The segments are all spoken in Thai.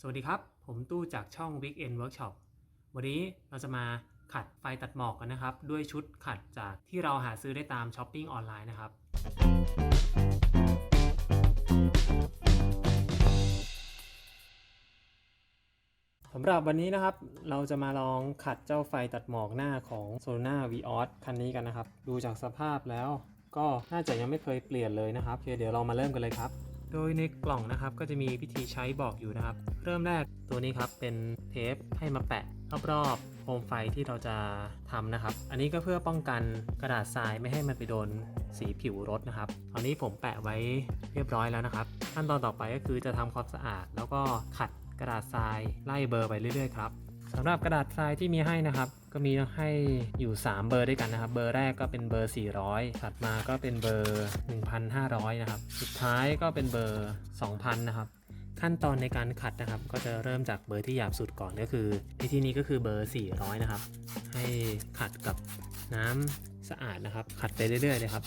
สวัสดีครับ ผมตู้จากช่อง Weekend Workshop วันนี้เราจะมาขัดไฟตัดหมอกกันนะครับ ด้วยชุดขัดจากที่เราหาซื้อได้ตามช้อปปิ้งออนไลน์นะครับ สำหรับวันนี้นะครับ เราจะมาลองขัดเจ้าไฟตัดหมอกหน้าของ s o n a v i o s คันนี้กันนะครับ ดูจากสภาพแล้วก็น่าจะยังไม่เคยเปลี่ยนเลยนะครับโอเคเดี๋ยวเรามาเริ่มกันเลยครับ โดยในกล่องนะครับก็จะมีวิธีใช้บอกอยู่นะครับ เริ่มแรกตัวนี้ครับเป็นเทปให้มาแปะรอบๆโคมไฟที่เราจะทำนะครับ อันนี้ก็เพื่อป้องกันกระดาษทรายไม่ให้มันไปโดนสีผิวรถนะครับ ตอนนี้ผมแปะไว้เรียบร้อยแล้วนะครับ ขั้นตอนต่อไปก็คือจะทำความสะอาด แล้วก็ขัดกระดาษทรายไล่เบอร์ไปเรื่อยๆครับ สำหรับกระดาษทรายที่มีให้นะครับ ก็มีให้อยู่ 3 เบอร์ด้วยกันนะครับ เบอร์แรกก็เป็นเบอร์ 400 ถัดมาก็เป็นเบอร์ 1,500 นะครับ สุดท้ายก็เป็นเบอร์ 2,000 นะครับ ขั้นตอนในการขัดนะครับ ก็จะเริ่มจากเบอร์ที่หยาบสุดก่อนก็คือในที่นี้ก็คือเบอร์ 400 นะครับ ให้ขัดกับน้ำ สะอาดนะครับ ขัดไปเรื่อยๆเลยครับ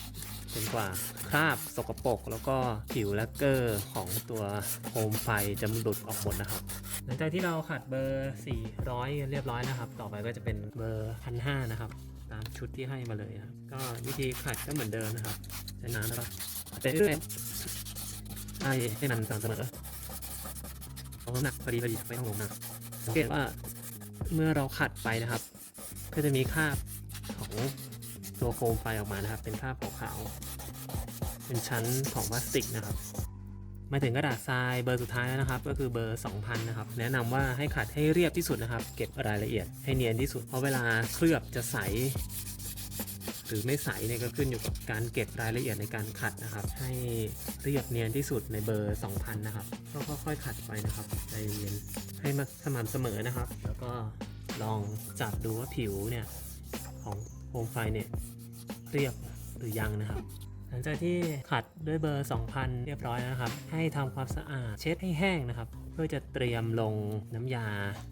จนกว่าคราบสกปรกแล้วก็ผิวแลกเกอร์ของตัวโคมไฟจะหลุดออกหมดนะครับ หลังจากที่เราขัดเบอร์ 400 เรียบร้อยนะครับ ต่อไปก็จะเป็นเบอร์1,500นะครับตามชุดที่ให้มาเลยนะครับก็วิธีขัดก็เหมือนเดิมนะครับใช้น้ำแล้วก็ขัดไปเรื่อยๆให้ให้มันสม่ำเสมอเอาน้ำหนักพอดีพอดีไม่ต้องลงหนักสังเกตว่าเมื่อเราขัดไปนะครับ ก็จะมีคราบของ ตัวโคมไฟออกมานะครับ เป็นคราขาวๆเป็นชั้นของพลาสติกนะครับมาถึงกระดาษทรายเบอร์สุดท้ายแล้วนะครับ ก็คือเบอร์ 2000 นะครับ แนะนำว่าให้ขัดให้เรียบที่สุดนะครับ เก็บรายละเอียดให้เนียนที่สุด เพราะเวลาเคลือบจะใส หรือไม่ใสเนี่ยก็ขึ้นอยู่กับการเก็บรายละเอียดในการขัดนะครับ ให้เรียบเนียนที่สุดในเบอร์ 2000 นะครับก็ค่อยๆขัดไปนะครับใจเย็นให้มาสม่ำเสมอนะครับ แล้วก็ลองจับดูว่าผิวเนี่ยของ โคมไฟเนี่ยเรียบหรือยังนะครับ หลังจากที่ขัดด้วยเบอร์ 2000 เรียบร้อยแล้วนะครับ ให้ทำความสะอาดเช็ดให้แห้งนะครับ เพื่อจะเตรียมลงน้ำยา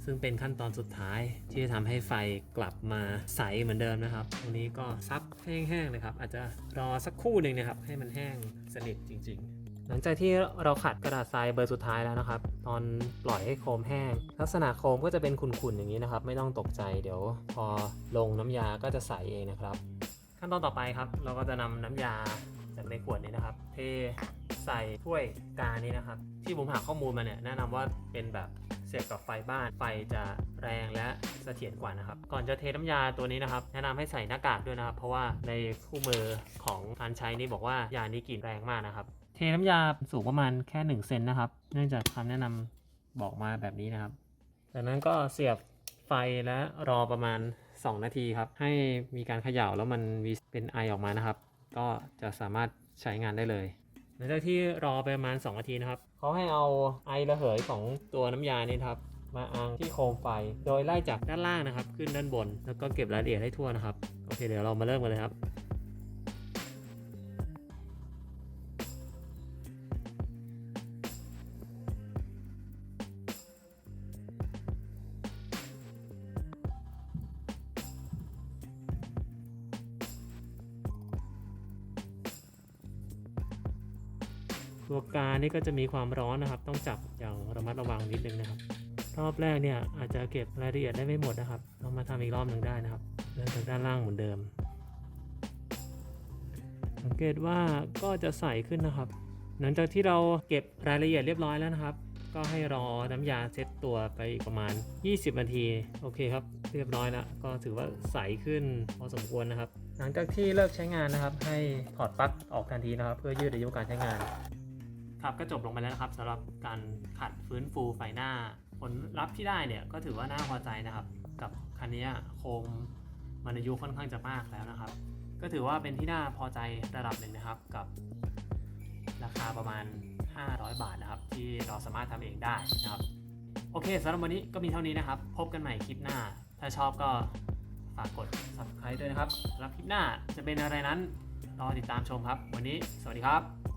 ซึ่งเป็นขั้นตอนสุดท้าย ที่จะทำให้ไฟกลับมาใสเหมือนเดิมนะครับตรงนี้ก็ซับแห้งๆเลยครับอาจจะรอสักครู่หนึ่งนะครับ ให้มันแห้งสนิทจริง ๆ หลังจากที่เราขัดกระดาษทรายเบอร์สุดท้ายแล้วนะครับ ตอนปล่อยให้โคมแห้ง ลักษณะโคมก็จะเป็นขุ่นๆอย่างนี้นะครับ ไม่ต้องตกใจเดี๋ยว พอลงน้ำยาก็จะใสเองนะครับ ขั้นตอนต่อไปครับเราก็จะนำน้ำยาจากในขวดนี้นะครับ เทใส่ถ้วยกานี้นะครับ ที่ผมหาข้อมูลมาเนี่ยแนะนำว่าเป็นแบบ เสียบกับไฟบ้าน ไฟจะแรงและเสถียรกว่านะครับ ก่อนจะเทน้ำยาตัวนี้นะครับ แนะนำให้ใส่หน้ากากด้วยนะครับ เพราะว่าในคู่มือของการใช้นี่บอกว่ายานี้กลิ่นแรงมากนะครับ เทน้ำยาสูงประมาณแค่ 1 เซนนะครับ เนื่องจากคำแนะนำบอกมาแบบนี้นะครับ จากนั้นก็เสียบไฟและรอประมาณ 2 นาทีครับ ให้มีการเขย่าแล้วมันมีเป็นไอออกมานะครับ ก็จะสามารถใช้งานได้เลย หลังจากที่รอไปประมาณ 2 นาทีนะครับเขาให้เอาไอระเหยของตัวน้ำยานี่ครับมาอังที่โคมไฟ โดยไล่จากด้านล่างนะครับ ขึ้นด้านบน แล้วก็เก็บรายละเอียดให้ทั่วนะครับ โอเคเดี๋ยวเรามาเริ่มกันเลยครับ ตัวกานี่ก็จะมีความร้อนนะครับ ต้องจับอย่างระมัดระวังนิดนึงนะครับ รอบแรกเนี่ยอาจจะเก็บรายละเอียดได้ไม่หมดนะครับเรามาทำอีกรอบหนึ่งได้นะครับเริ่มจากด้านล่างเหมือนเดิม สังเกตว่าก็จะใสขึ้นนะครับ หลังจากที่เราเก็บรายละเอียดเรียบร้อยแล้วนะครับ ก็ให้รอน้ำยาเซ็ตตัวไปอีกประมาณ 20 นาทีโอเคครับ เรียบร้อยแล้วก็ถือว่าใสขึ้นพอสมควรนะครับ หลังจากที่เลิกใช้งานนะครับ ให้ถอดปลั๊กออกทันทีนะครับ เพื่อยืดอายุการใช้งาน ครับก็จบลงไปแล้วนะครับสำหรับการขัดฟื้นฟูไฟหน้า ผลลัพธ์ที่ได้เนี่ยก็ถือว่าน่าพอใจนะครับ กับคันนี้โคมมันอายุค่อนข้างจะมากแล้วนะครับ ก็ถือว่าเป็นที่น่าพอใจระดับหนึ่งนะครับกับราคาประมาณ 500 บาทนะครับ ที่เราสามารถทำเองได้นะครับ โอเคสำหรับวันนี้ก็มีเท่านี้นะครับ พบกันใหม่คลิปหน้า ถ้าชอบก็ฝากกด subscribe ด้วยนะครับสำหรับคลิปหน้าจะเป็นอะไรนั้นรอติดตามชมครับ วันนี้สวัสดีครับ